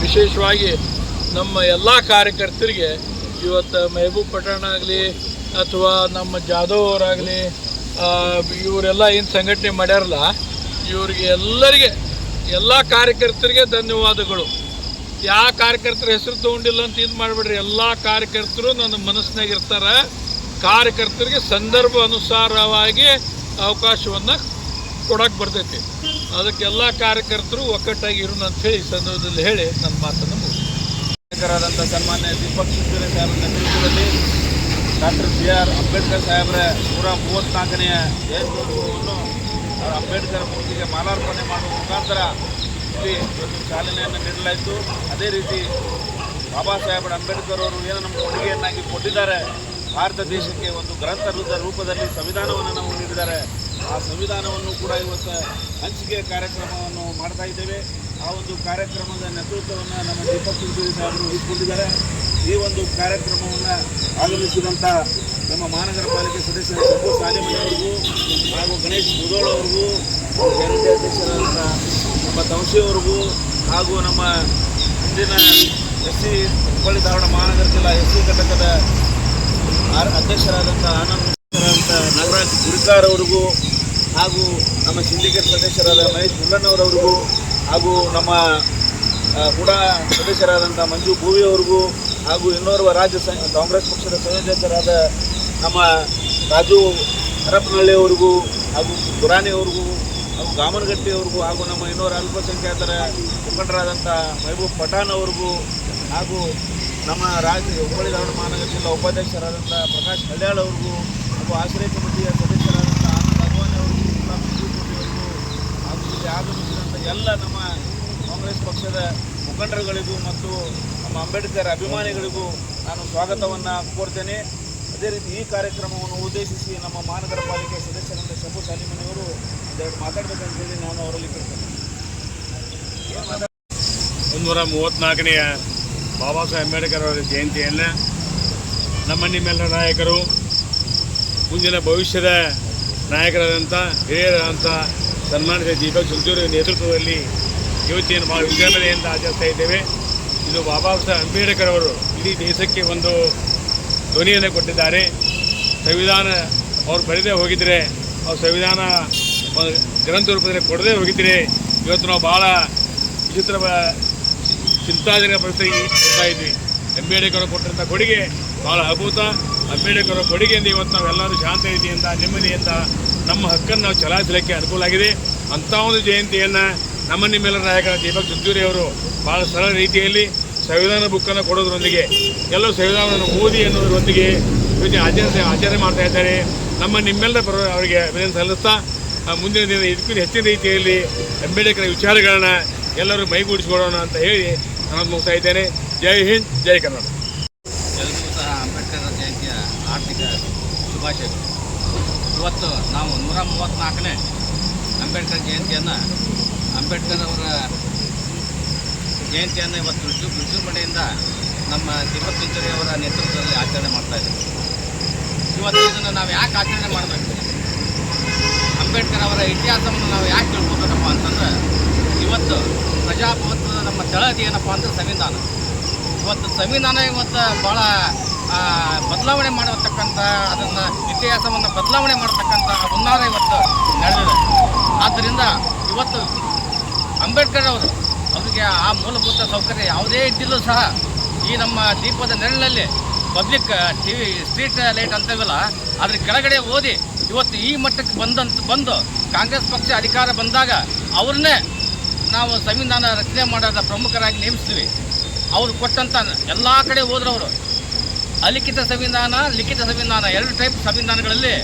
ವಿಶೇಷವಾಗಿ ನಮ್ಮ ಎಲ್ಲ ಕಾರ್ಯಕರ್ತರಿಗೆ ಇವತ್ತು ಮೆಹಬೂಬ್ ಪಠಾಣ್ ಆಗಲಿ ಅಥವಾ ನಮ್ಮ ಜಾಧವ್ ಅವರಾಗಲಿ ಇವರೆಲ್ಲ ಏನು ಸಂಘಟನೆ ಮಾಡ್ಯಾರಲ್ಲ, ಇವರಿಗೆ ಎಲ್ಲರಿಗೆ, ಎಲ್ಲ ಕಾರ್ಯಕರ್ತರಿಗೆ ಧನ್ಯವಾದಗಳು. ಯಾವ ಕಾರ್ಯಕರ್ತರ ಹೆಸರು ತೊಗೊಂಡಿಲ್ಲ ಅಂತ ಇದು ಮಾಡಬೇಡ್ರಿ. ಎಲ್ಲ ಕಾರ್ಯಕರ್ತರು ನನ್ನ ಮನಸ್ಸಿನಾಗ ಇರ್ತಾರೆ. ಕಾರ್ಯಕರ್ತರಿಗೆ ಸಂದರ್ಭ ಅನುಸಾರವಾಗಿ ಅವಕಾಶವನ್ನು ಕೊಡಕ್ಕೆ ಬರ್ತೈತಿ. ಅದಕ್ಕೆಲ್ಲ ಕಾರ್ಯಕರ್ತರು ಒಕ್ಕಟ್ಟಾಗಿ ಇರೋಣ ಅಂತ ಹೇಳಿ ಈ ಸಂದರ್ಭದಲ್ಲಿ ಹೇಳಿ ನನ್ನ ಮಾತನ್ನು ಮುಗಿಸಿದಂಥ ಸನ್ಮಾನ್ಯ ದೀಪಕ್ ಸಾಹೇಬರ ನೇತೃತ್ವದಲ್ಲಿ ಡಾಕ್ಟರ್ ಬಿ ಆರ್ ಅಂಬೇಡ್ಕರ್ ಸಾಹೇಬರ ನೂರ ಮೂವತ್ತ್ನಾಲ್ಕನೆಯ ಜಯಂತ್ಯೋತ್ಸವವನ್ನು ಅಂಬೇಡ್ಕರ್ ಮೂರ್ತಿಗೆ ಮಾಲಾರ್ಪಣೆ ಮಾಡುವ ಮುಖಾಂತರ ಇಲ್ಲಿ ಒಂದು ಚಾಲನೆಯನ್ನು ನೀಡಲಾಯಿತು. ಅದೇ ರೀತಿ ಬಾಬಾ ಸಾಹೇಬ್ ಅಂಬೇಡ್ಕರ್ ಅವರು ಏನು ನಮ್ಮ ಕೊಡುಗೆಯನ್ನಾಗಿ ಕೊಟ್ಟಿದ್ದಾರೆ. ಭಾರತ ದೇಶಕ್ಕೆ ಒಂದು ಗ್ರಂಥ ರೂಪದಲ್ಲಿ ಸಂವಿಧಾನವನ್ನು ನಾವು ನೀಡಿದ್ದಾರೆ. ಆ ಸಂವಿಧಾನವನ್ನು ಕೂಡ ಇವತ್ತು ಹಂಚಿಕೆ ಕಾರ್ಯಕ್ರಮವನ್ನು ಮಾಡ್ತಾ ಇದ್ದೇವೆ. ಆ ಒಂದು ಕಾರ್ಯಕ್ರಮದ ನೇತೃತ್ವವನ್ನು ನಮ್ಮ ದೀಪಕ್ ಶಿವಸೂರಿ ಸಾಹೇಬರು ವಹಿಸಿಕೊಂಡಿದ್ದಾರೆ. ಈ ಒಂದು ಕಾರ್ಯಕ್ರಮವನ್ನು ಆಗಮಿಸಿದಂಥ ನಮ್ಮ ಮಹಾನಗರ ಪಾಲಿಕೆ ಸದಸ್ಯರ ಶಂಭು ಸಾಲಿಮನೆಯವರಿಗೂ ಹಾಗೂ ಗಣೇಶ್ ಮುದೋಳ್ ಅವ್ರಿಗೂ ಅಧ್ಯಕ್ಷರಾದಂಥ ನಮ್ಮ ತವಸಿಯವರಿಗೂ ಹಾಗೂ ನಮ್ಮ ಇಂದಿನ ಎಸ್ ಸಿ ಹುಬ್ಬಳ್ಳಿ ಧಾರವಾಡ ಮಹಾನಗರ ಜಿಲ್ಲಾ ಎಸ್ ಸಿ ಘಟಕದ ಅಧ್ಯಕ್ಷರಾದಂಥ ಆನಂದ್ ನಾಗರಾಜ್ ಗುರಿಕಾರ್ ಅವರಿಗೂ ಹಾಗೂ ನಮ್ಮ ಸಿಂಡಿಕೇಟ್ ಸದಸ್ಯರಾದ ಮಹೇಶ್ ಮುಲ್ಲಣ್ಣವರವರಿಗೂ ಹಾಗೂ ನಮ್ಮ ಕೂಡ ಸದಸ್ಯರಾದಂಥ ಮಂಜು ಭೂವಿ ಅವ್ರಿಗೂ ಹಾಗೂ ಇನ್ನೋರ್ವ ರಾಜ್ಯ ಕಾಂಗ್ರೆಸ್ ಪಕ್ಷದ ಸಂಯೋಜಕರಾದ ನಮ್ಮ ರಾಜು ಹರಪನಹಳ್ಳಿ ಅವ್ರಿಗೂ ಹಾಗೂ ಅವ್ರಿಗೂ ಹಾಗೂ ಗಾಮನಗಟ್ಟಿಯವ್ರಿಗೂ ಹಾಗೂ ನಮ್ಮ ಇನ್ನೋರ ಅಲ್ಪಸಂಖ್ಯಾತರ ಮುಖಂಡರಾದಂಥ ಮಹಬೂಬ್ ಪಠಾಣ್ ಅವ್ರಿಗೂ ಹಾಗೂ ನಮ್ಮ ರಾಜ್ಯ ಹುಬ್ಬಳ್ಳಿ ಧಾರವಾಡ ಮಹಾನಗರ ಜಿಲ್ಲಾ ಉಪಾಧ್ಯಕ್ಷರಾದಂಥ ಪ್ರಕಾಶ್ ಕಲ್ಯಾಳ್ ಅವ್ರಿಗೂ ಹಾಗೂ ಆಶ್ರಯ ಕಮಿಟಿಯ ಸದಸ್ಯರಾದಂಥ ಆನಂದ್ ಅಗವಾನಿ ಅವರಿಗೂ ಹಾಗೂ ಇಲ್ಲಿ ಆಗಮಿಸಿದಂಥ ಎಲ್ಲ ನಮ್ಮ ಕಾಂಗ್ರೆಸ್ ಪಕ್ಷದ ಮುಖಂಡರುಗಳಿಗೂ ಮತ್ತು ನಮ್ಮ ಅಂಬೇಡ್ಕರ್ ಅಭಿಮಾನಿಗಳಿಗೂ ನಾನು ಸ್ವಾಗತವನ್ನು ಕೋರ್ತೇನೆ. ಅದೇ ರೀತಿ ಈ ಕಾರ್ಯಕ್ರಮವನ್ನು ಉದ್ದೇಶಿಸಿ ನಮ್ಮ ಮಹಾನಗರ ಪಾಲಿಕೆ ಸದಸ್ಯರಾದ ಶಂಭು ಸಾಲಿಮನಿಯವರು ಒಂದೆರಡು ಮಾತಾಡಬೇಕಂತೇಳಿ ನಾನು ಅವರಲ್ಲಿ ಕೇಳ್ತೇನೆ. ಮುನ್ನೂರ ಮೂವತ್ತ್ನಾಲ್ಕನೆಯ ಬಾಬಾ ಸಾಹೇಬ್ ಅಂಬೇಡ್ಕರ್ ಅವರ ಜಯಂತಿಯನ್ನು ನಮ್ಮ ನಿಮ್ಮೆಲ್ಲ ನಾಯಕರು, ಮುಂದಿನ ಭವಿಷ್ಯದ ನಾಯಕರಾದಂಥ ಹಿರಿಯರಾದಂಥ ಸನ್ಮಾನಿತ ದೀಪಕ್ ಸುಲ್ಜೂರಿ ನೇತೃತ್ವದಲ್ಲಿ ಯುವತಿಯನ್ನು ಭಾಳ ವಿಜೃಂಭಣೆಯಿಂದ ಆಚರಿಸ್ತಾ ಇದ್ದೇವೆ. ಇದು ಬಾಬಾ ಸಾಹೇಬ್ ಅಂಬೇಡ್ಕರ್ ಅವರು ಇಡೀ ದೇಶಕ್ಕೆ ಒಂದು ಧ್ವನಿಯನ್ನು ಕೊಟ್ಟಿದ್ದಾರೆ. ಸಂವಿಧಾನ ಅವ್ರು ಬರೆದೇ ಹೋಗಿದ್ರೆ, ಅವ್ರ ಸಂವಿಧಾನ ಗ್ರಂಥ ರೂಪದಲ್ಲಿ ಕೊಡದೇ ಹೋಗಿದ್ರೆ, ಇವತ್ತು ನಾವು ಭಾಳ ವಿಚಿತ್ರ ಚಿಂತಾಜನಕ ಪರಿಸ್ಥಿತಿ ಇರ್ತಾ ಇದ್ವಿ. ಅಂಬೇಡ್ಕರ್ ಕೊಟ್ಟಂಥ ಕೊಡುಗೆ ಭಾಳ ಅದ್ಭುತ. ಅಂಬೇಡ್ಕರ್ ಕೊಡುಗೆಯಿಂದ ಇವತ್ತು ನಾವೆಲ್ಲರೂ ಶಾಂತ ರೀತಿಯಿಂದ, ನೆಮ್ಮದಿಯಿಂದ ನಮ್ಮ ಹಕ್ಕನ್ನು ನಾವು ಚಲಾಯಿಸಲಿಕ್ಕೆ ಅನುಕೂಲ ಆಗಿದೆ. ಅಂಥ ಒಂದು ಜಯಂತಿಯನ್ನು ನಮ್ಮ ನಿಮ್ಮೆಲ್ಲ ನಾಯಕ ದೀಪಕ್ ಜುದ್ದೂರಿ ಅವರು ಭಾಳ ಸರಳ ರೀತಿಯಲ್ಲಿ ಸಂವಿಧಾನ ಬುಕ್ಕನ್ನು ಕೊಡೋದ್ರೊಂದಿಗೆ ಎಲ್ಲರೂ ಸಂವಿಧಾನವನ್ನು ಓದಿ ಅನ್ನೋದರೊಂದಿಗೆ ಇವತ್ತು ಆಚರಣೆ ಆಚರಣೆ ಮಾಡ್ತಾ ಇದ್ದಾರೆ. ನಮ್ಮ ನಿಮ್ಮೆಲ್ಲರ ಪರ ಅವರಿಗೆ ಅಭಿನಂದನೆ ಸಲ್ಲಿಸ್ತಾ ಮುಂದಿನ ದಿನ ಇದಕ್ಕೂ ಹೆಚ್ಚಿನ ರೀತಿಯಲ್ಲಿ ಅಂಬೇಡ್ಕರ್ ವಿಚಾರಗಳನ್ನ ಎಲ್ಲರೂ ಮೈಗೂಡಿಸಿಕೊಳ್ಳೋಣ ಅಂತ ಹೇಳಿ ನಾನು ಮುಗ್ತಾ ಇದ್ದೇನೆ. ಜೈ ಹಿಂದ್, ಜೈ ಕರ್ನಾಟಕ ಎಲ್ಲರಿಗೂ ಸಹ ಅಂಬೇಡ್ಕರ್ ಜಯಂತಿಯ ಆರ್ಥಿಕ ಶುಭಾಶಯಗಳು ಇವತ್ತು ನಾವು ನೂರ ಮೂವತ್ತ್ನಾಲ್ಕನೇ ಅಂಬೇಡ್ಕರ್ ಜಯಂತಿಯನ್ನು, ಅಂಬೇಡ್ಕರ್ ಅವರ ಜಯಂತಿಯನ್ನು ಇವತ್ತು ವಿಜೃ ವಿಜೃಂಭಣೆಯಿಂದ ನಮ್ಮ ದೀಪಕ್ ಚಿಂಚರಿ ಅವರ ನೇತೃತ್ವದಲ್ಲಿ ಆಚರಣೆ ಮಾಡ್ತಾ ಇದ್ದೀವಿ. ಇವತ್ತು ಇದನ್ನು ನಾವು ಯಾಕೆ ಆಚರಣೆ ಮಾಡಬೇಕು? ಅಂಬೇಡ್ಕರ್ ಅವರ ಇತಿಹಾಸವನ್ನು ನಾವು ಯಾಕೆ ತಿಳ್ಕೊಬೇಕಪ್ಪ ಅಂತಂದ್ರೆ, ಇವತ್ತು ಪ್ರಜಾಪ್ರಭುತ್ವದ ನಮ್ಮ ತಳಹದಿ ಏನಪ್ಪ ಅಂದರೆ ಸಂವಿಧಾನ. ಇವತ್ತು ಸಂವಿಧಾನ ಇವತ್ತು ಭಾಳ ಬದಲಾವಣೆ ಮಾಡತಕ್ಕಂಥ ಅದನ್ನು ಇತಿಹಾಸವನ್ನು ಬದಲಾವಣೆ ಮಾಡತಕ್ಕಂಥ ಹುನ್ನಾರ ಇವತ್ತು ನಡೆದಿದೆ. ಆದ್ದರಿಂದ ಇವತ್ತು ಅಂಬೇಡ್ಕರ್ ಅವರು, ಅವರಿಗೆ ಆ ಮೂಲಭೂತ ಸೌಕರ್ಯ ಯಾವುದೇ ಇದ್ದಿಲ್ಲೂ ಸಹ ಈ ನಮ್ಮ ದೀಪದ ನೆರಳಿನಲ್ಲಿ public T V street light ಅಂತವಲ್ಲ, ಅದ್ರ ಕೆಳಗಡೆ ಓದಿ ಇವತ್ತು ಈ ಮಟ್ಟಕ್ಕೆ ಬಂದಂತ, ಬಂದು ಕಾಂಗ್ರೆಸ್ ಪಕ್ಷ ಅಧಿಕಾರ ಬಂದಾಗ ಅವ್ರನ್ನೇ ನಾವು ಸಂವಿಧಾನ ರಚನೆ ಮಾಡೋದ ಪ್ರಮುಖರಾಗಿ ನೇಮಿಸ್ತೀವಿ. ಅವರು ಕೊಟ್ಟಂತ ಎಲ್ಲ ಕಡೆ ಹೋದ್ರವರು ಅಲಿಖಿತ ಸಂವಿಧಾನ, ಲಿಖಿತ ಸಂವಿಧಾನ, ಎರಡು ಟೈಪ್ ಸಂವಿಧಾನಗಳಲ್ಲಿ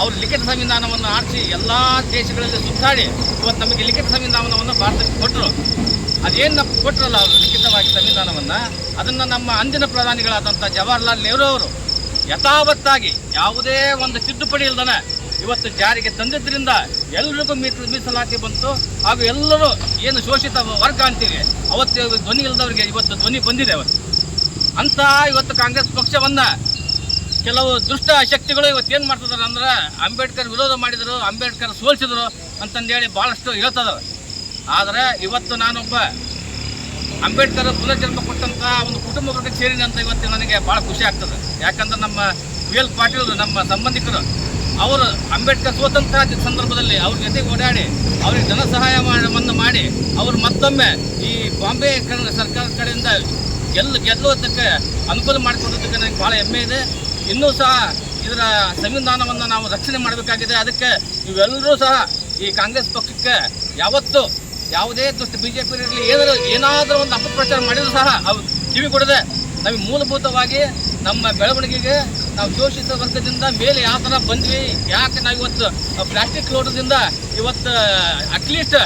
ಅವರು ಲಿಖಿತ ಸಂವಿಧಾನವನ್ನು ಆರಿಸಿ ಎಲ್ಲ ದೇಶಗಳಲ್ಲಿ ಸುತ್ತಾಡಿ ಇವತ್ತು ನಮಗೆ ಲಿಖಿತ ಸಂವಿಧಾನವನ್ನು ಭಾರತಕ್ಕೆ ಕೊಟ್ಟರು ಅದೇನು ಕೊಟ್ಟರಲ್ಲ ಅವರು ಲಿಖಿತವಾಗಿ ಸಂವಿಧಾನವನ್ನು? ಅದನ್ನು ನಮ್ಮ ಅಂದಿನ ಪ್ರಧಾನಿಗಳಾದಂಥ ಜವಾಹರ್ಲಾಲ್ ನೆಹರು ಅವರು ಯಥಾವತ್ತಾಗಿ ಯಾವುದೇ ಒಂದು ತಿದ್ದುಪಡಿ ಇಲ್ದನೆ ಇವತ್ತು ಜಾರಿಗೆ ತಂದಿದ್ದರಿಂದ ಎಲ್ರಿಗೂ ಮೀಸಲು ಮೀಸಲಾತಿ ಬಂತು. ಹಾಗೂ ಎಲ್ಲರೂ ಏನು ಶೋಷಿತ ವರ್ಗ ಅಂತೀವಿ, ಅವತ್ತು ಧ್ವನಿ ಇಲ್ಲದವರಿಗೆ ಇವತ್ತು ಧ್ವನಿ ಬಂದಿದೆ ಅವತ್ತು. ಅಂತ ಇವತ್ತು ಕಾಂಗ್ರೆಸ್ ಪಕ್ಷವನ್ನ ಕೆಲವು ದುಷ್ಟ ಶಕ್ತಿಗಳು ಇವತ್ತು ಏನು ಮಾಡ್ತಿದ್ರು ಅಂದ್ರೆ ಅಂಬೇಡ್ಕರ್ ವಿರೋಧ ಮಾಡಿದರು, ಅಂಬೇಡ್ಕರ್ ಸೋಲಿಸಿದ್ರು ಅಂತಂದೇಳಿ ಭಾಳಷ್ಟು ಹೇಳ್ತದ ಆದರೆ ಇವತ್ತು ನಾನೊಬ್ಬ ಅಂಬೇಡ್ಕರ್ ಪುನರ್ಜನ್ಮ ಕೊಟ್ಟಂತ ಒಂದು ಕುಟುಂಬ ವರ್ಗಕ್ಕೆ ಅಂತ ಇವತ್ತು ನನಗೆ ಭಾಳ ಖುಷಿ ಆಗ್ತದೆ. ಯಾಕಂದ್ರೆ ನಮ್ಮ ವಿ ಎಲ್ ಪಾಟೀಲ್ ನಮ್ಮ ಸಂಬಂಧಿಕರು, ಅವರು ಅಂಬೇಡ್ಕರ್ ಸೋತಂತ ಸಂದರ್ಭದಲ್ಲಿ ಅವ್ರ ಜೊತೆಗೆ ಓಡಾಡಿ, ಅವ್ರಿಗೆ ಧನ ಸಹಾಯ ಮಾಡಿ ಮಾಡಿ, ಅವರು ಮತ್ತೊಮ್ಮೆ ಈ ಬಾಂಬೆ ಸರ್ಕಾರದ ಕಡೆಯಿಂದ ಗೆಲ್ಲ ಗೆಲ್ಲುವುದಕ್ಕೆ ಅನುಕೂಲ ಮಾಡಿಕೊಡೋದಕ್ಕೆ ನನಗೆ ಭಾಳ ಹೆಮ್ಮೆ ಇದೆ. ಇನ್ನೂ ಸಹ ಇದರ ಸಂವಿಧಾನವನ್ನು ನಾವು ರಕ್ಷಣೆ ಮಾಡಬೇಕಾಗಿದೆ. ಅದಕ್ಕೆ ನೀವೆಲ್ಲರೂ ಸಹ ಈ ಕಾಂಗ್ರೆಸ್ ಪಕ್ಷಕ್ಕೆ ಯಾವತ್ತೂ ಯಾವುದೇ ದುಷ್ಟು ಬಿ ಜೆ ಪಿ ಇರಲಿ, ಏನಾದರೂ ಏನಾದರೂ ಒಂದು ಅಪಪ್ರಚಾರ ಮಾಡಿದರೂ ಸಹ ಅವು ಕಿವಿ ಕೊಡದೆ ನಮಗೆ ಮೂಲಭೂತವಾಗಿ ನಮ್ಮ ಬೆಳವಣಿಗೆಗೆ ನಾವು ಶೋಷಿತ ವರ್ಗದಿಂದ ಮೇಲೆ ಯಾವ ಥರ ಬಂದ್ವಿ, ಯಾಕೆ ನಾವು ಇವತ್ತು ಪ್ಲಾಸ್ಟಿಕ್ ಲೋಟದಿಂದ ಇವತ್ತು ಅಟ್ಲೀಸ್ಟ್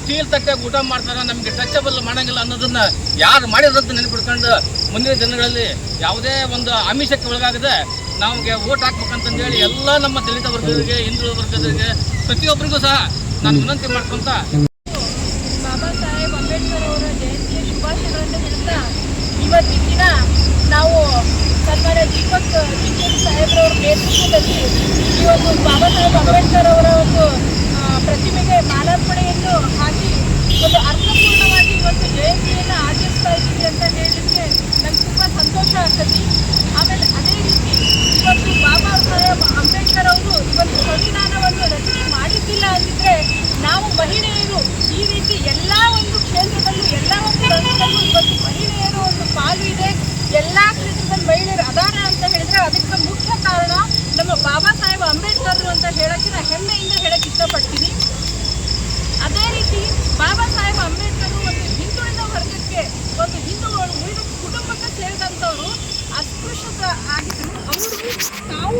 ಸ್ಟೀಲ್ ತಟ್ಟೆ ಊಟ ಮಾಡ್ತಾರೆ, ನಮಗೆ ಟಚಬಲ್ ಮಾಡಂಗಿಲ್ಲ ಅನ್ನೋದನ್ನ ಯಾರು ಮಾಡಿದ್ರಂತ ನೆನಪಿಡ್ಕೊಂಡು ಮುಂದಿನ ದಿನಗಳಲ್ಲಿ ಯಾವುದೇ ಒಂದು ಆಮಿಷಕ್ಕೆ ಒಳಗಾಗದೆ ನಮಗೆ ಓಟ್ ಹಾಕ್ಬೇಕಂತಂದೇಳಿ ಎಲ್ಲ ನಮ್ಮ ದಲಿತ ವರ್ಗದವರಿಗೆ, ಹಿಂದುಳಿದ ವರ್ಗದವರಿಗೆ ಪ್ರತಿಯೊಬ್ಬರಿಗೂ ಸಹ ನಾನು ವಿನಂತಿ ಮಾಡ್ಕೊಂತ ಮಹಿಳೆಯರು ಈ ರೀತಿ ಎಲ್ಲ ಒಂದು ಕ್ಷೇತ್ರದಲ್ಲೂ, ಎಲ್ಲ ಒಂದು ರಂಗದಲ್ಲೂ ಇವತ್ತು ಮಹಿಳೆಯರು ಒಂದು ಪಾಲು ಇದೆ. ಎಲ್ಲ ಕ್ಷೇತ್ರದಲ್ಲಿ ಮಹಿಳೆಯರು ಅದಾರ ಅಂತ ಹೇಳಿದ್ರೆ ಅದಕ್ಕೆ ಮುಖ್ಯ ಕಾರಣ ನಮ್ಮ ಬಾಬಾ ಸಾಹೇಬ್ ಅಂಬೇಡ್ಕರ್ ಅಂತ ಹೇಳೋಕ್ಕೆ ಹೆಮ್ಮೆಯಿಂದ ಹೇಳಕ್ಕೆ ಇಷ್ಟಪಡ್ತೀನಿ. ಅದೇ ರೀತಿ ಬಾಬಾ ಸಾಹೇಬ್ ಅಂಬೇಡ್ಕರ್ ಒಂದು ಹಿಂದುಳಿದ ವರ್ಗಕ್ಕೆ ಒಂದು ಹಿಂದೂ ಉಳಿದ ಕುಟುಂಬಕ್ಕೆ ಸೇರಿದಂಥವರು ಅಸ್ಪೃಶ್ಯತ ಆಗಿದ್ರು. ಅವರು ತಾವು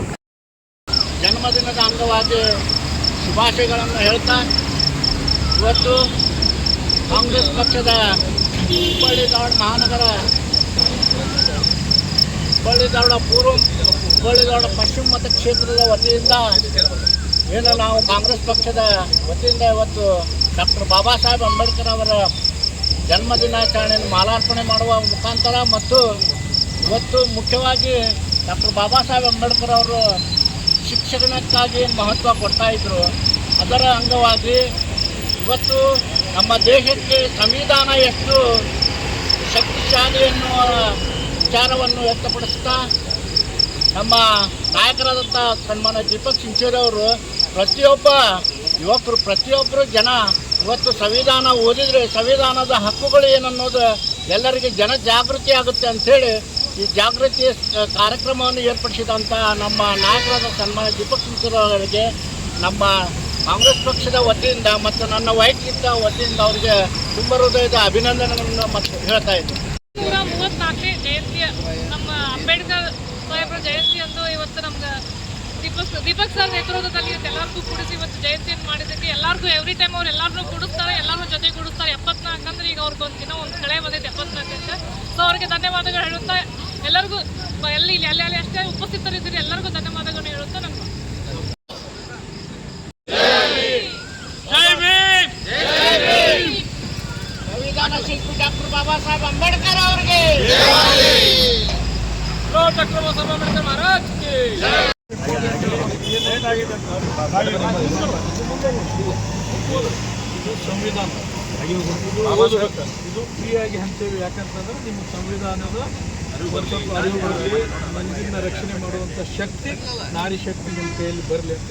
ಜನ್ಮದಿನದ ಅಂಗವಾಗಿ ಶುಭಾಶಯಗಳನ್ನು ಹೇಳ್ತಾ ಇವತ್ತು ಕಾಂಗ್ರೆಸ್ ಪಕ್ಷದ ಹುಬ್ಬಳ್ಳಿ ಧಾರವಾಡ ಮಹಾನಗರ, ಹುಬ್ಬಳ್ಳಿ ಪೂರ್ವ, ಹುಬ್ಬಳ್ಳಿ ಧಾರವಾಡ ಪಶ್ಚಿಮ ಮತಕ್ಷೇತ್ರದ ವತಿಯಿಂದ ಏನು ನಾವು ಕಾಂಗ್ರೆಸ್ ಪಕ್ಷದ ವತಿಯಿಂದ ಇವತ್ತು ಡಾಕ್ಟರ್ ಬಾಬಾ ಸಾಹೇಬ್ ಅಂಬೇಡ್ಕರ್ ಅವರ ಜನ್ಮ ದಿನಾಚರಣೆಯನ್ನು ಮಾಲಾರ್ಪಣೆ ಮಾಡುವ ಮುಖಾಂತರ ಮತ್ತು ಇವತ್ತು ಮುಖ್ಯವಾಗಿ ಡಾಕ್ಟರ್ ಬಾಬಾ ಸಾಹೇಬ್ ಅಂಬೇಡ್ಕರ್ ಅವರು ಶಿಕ್ಷಣಕ್ಕಾಗಿ ಮಹತ್ವ ಕೊಡ್ತಾ ಇದ್ರು. ಅದರ ಅಂಗವಾಗಿ ಇವತ್ತು ನಮ್ಮ ದೇಶಕ್ಕೆ ಸಂವಿಧಾನ ಎಷ್ಟು ಶಕ್ತಿಶಾಲಿ ಎನ್ನುವ ವಿಚಾರವನ್ನು ವ್ಯಕ್ತಪಡಿಸ್ತಾ, ನಮ್ಮ ನಾಯಕರಾದಂಥ ಸನ್ಮಾನ ದೀಪಕ್ ಸಿಂಚೇರಿ ಅವರು ಪ್ರತಿಯೊಬ್ಬ ಯುವಕರು, ಪ್ರತಿಯೊಬ್ಬರು ಜನ ಇವತ್ತು ಸಂವಿಧಾನ ಓದಿದರೆ ಸಂವಿಧಾನದ ಹಕ್ಕುಗಳು ಏನನ್ನೋದು ಎಲ್ಲರಿಗೆ ಜನ ಜಾಗೃತಿ ಆಗುತ್ತೆ ಅಂಥೇಳಿ ಈ ಜಾಗೃತಿ ಕಾರ್ಯಕ್ರಮವನ್ನು ಏರ್ಪಡಿಸಿದಂಥ ನಮ್ಮ ನಾಯಕರಾದ ಸನ್ಮಾನ ದೀಪಕ್ ಸಿಂಚೇರಿ ಅವರಿಗೆ ನಮ್ಮ ಕಾಂಗ್ರೆಸ್ ಪಕ್ಷದ ವತಿಯಿಂದ ಮತ್ತು ನನ್ನ ವೈಯಕ್ತಿಕ ವತಿಯಿಂದ ಅವರಿಗೆ ತುಂಬ ಹೃದಯದ ಅಭಿನಂದನೆಗಳನ್ನು ಮತ್ತು ಹೇಳ್ತಾ ಇದ್ದೀನಿ. ಮೂವತ್ನಾಲ್ಕನೇ ಜಯಂತಿಯ ನಮ್ಮ ಅಂಬೇಡ್ಕರ್ ಸಾಹೇಬರ ಜಯಂತಿ ಅಂದು ಇವತ್ತು ನಮ್ಗೆ ದೀಪಕ್ ದೀಪಕ್ ಸರ್ ನೇತೃತ್ವದಲ್ಲಿ ಎಲ್ಲರಿಗೂ ಕೂಡಿಸಿ ಇವತ್ತು ಜಯಂತಿಯನ್ನು ಮಾಡಿದ್ದಕ್ಕೆ ಎಲ್ಲರಿಗೂ ಎವ್ರಿ ಟೈಮ್ ಅವ್ರು ಎಲ್ಲರನ್ನೂ ಕೂಡಿಸ್ತಾರೆ ಎಲ್ಲರೂ ಜೊತೆ ಕೂಡಿಸ್ತಾರೆ. ಎಪ್ಪತ್ನಾಲ್ಕು ಅಂದ್ರೆ ಈಗ ಅವ್ರಿಗೆ ಒಂದು ದಿನ ಒಂದು ಕಳೆ ಬಂದಿದೆ ಎಪ್ಪತ್ನಾಲ್ಕು ಅಂತ ಸೊ ಅವ್ರಿಗೆ ಧನ್ಯವಾದಗಳು ಹೇಳುತ್ತಾ, ಎಲ್ಲರಿಗೂ ಎಲ್ಲಿ, ಇಲ್ಲಿ, ಅಲ್ಲಿ ಅಷ್ಟೇ ಉಪಸ್ಥಿತರಿದ್ದೀರಿ, ಎಲ್ಲರಿಗೂ ಧನ್ಯವಾದಗಳು ಹೇಳುತ್ತಾ ನಮ್ಮ ಸಂವಿಧಾನ ಶಿಲ್ಪಿ ಡಾಕ್ಟರ್ ಬಾಬಾ ಸಾಹೇಬ್ ಅಂಬೇಡ್ಕರ್ ಅವರಿಗೆ ಡಾಕ್ಟರ್ ಬಾಬಾ ಸಾಹೇಬ್ ಅಂಬೇಡ್ಕರ್ ಮಹಾರಾಜ್ ಕಿ ಇದು ಸಂವಿಧಾನ ಇದು ಫ್ರೀಯಾಗಿ ಹಂಚೇವಿ ಯಾಕಂತಂದ್ರೆ ನಿಮ್ಮ ಸಂವಿಧಾನದ ಅರಿವು ಬರಲಿ ಮಂದಿನ ರಕ್ಷಣೆ ಮಾಡುವಂಥ ಶಕ್ತಿ ನಾರಿ ಶಕ್ತಿ ನಿಮ್ಮ ಕೈಯಲ್ಲಿ ಬರಲಿ ಅಂತ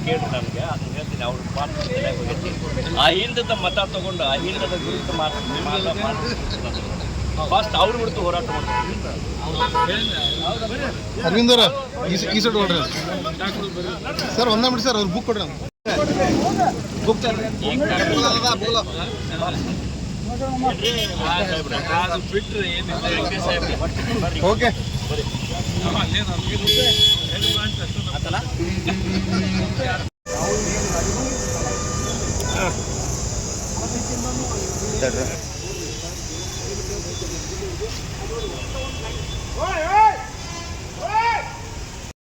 ಕೇಳಿ ನನಗೆ ಅದನ್ನು ಹೇಳ್ತೀನಿ ಅವ್ರ ಮಾತು ಹೋಗಿ ಹೋಗೈತಿ ಅಹಿಂದದ ಮತ ತಗೊಂಡು ಅಹಿಂದದ ವಿರುದ್ಧ ಮಾತು ಫಸ್ಟ್ ಅವ್ರ ವಿರುದ್ಧ ಹೋರಾಟ ಮಾಡ್ತಾರೆ. ಅರವಿಂದರ ಈ ಸೈಡ್ ನೋಡ್ರಿ ಸರ್ ಒಂದೇ ಬಿಡಿ ಸರ್ ಅವ್ರು ಬುಕ್ ಕೊಡ್ರಿ ಬುಕ್ ಓಕೆ Gracias.